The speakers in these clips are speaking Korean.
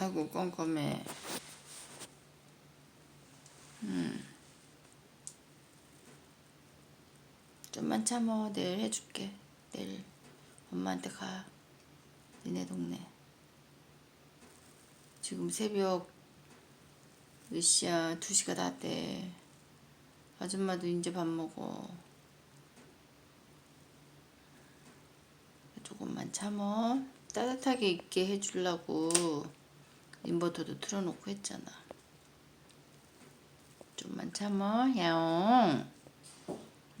아이고 껌껌해. 음. 좀만 참어. 내일 해줄게. 내일 엄마한테 가. 니네 동네. 지금 새벽 몇 시야? 두 시가 다 돼. 아줌마도 이제 밥 먹어. 조금만 참어. 따뜻하게 있게 해주려고 인버터도 틀어놓고 했잖아. 좀만 참어. 야옹.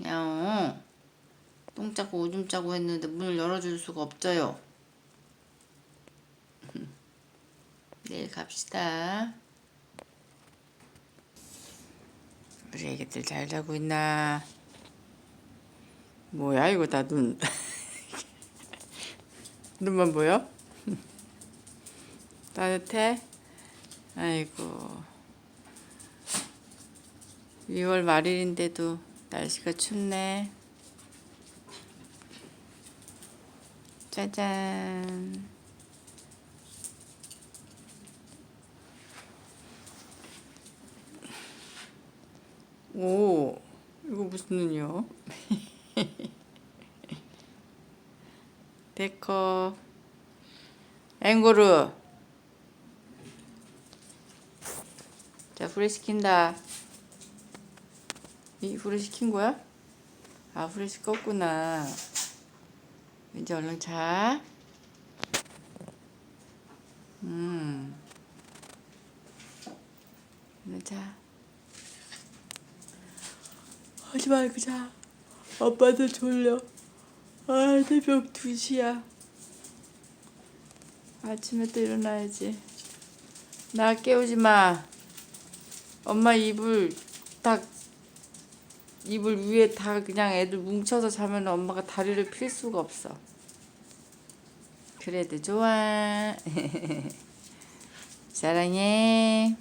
야옹. 똥 짜고 오줌 짜고 했는데 문을 열어줄 수가 없어요. 내일 갑시다. 우리 애기들 잘 자고 있나? 뭐야 이거 다 눈. 눈만 보여? 따뜻해? 아이고. 2월 말일인데도 날씨가 춥네. 짜잔. 오, 이거 무슨 눈이요? 데커 앵거루 자 불에 시킨다 이 불에 시킨 거야? 아 불에 식었구나 이제 얼른 자 음. 얼른 자 하지 말고 자 아빠도 졸려 아, 새벽 2시야. 아침에 또 일어나야지. 나 깨우지 마. 엄마 이불 딱 이불 위에 다 그냥 애들 뭉쳐서 자면 엄마가 다리를 필 수가 없어. 그래도 좋아. 사랑해.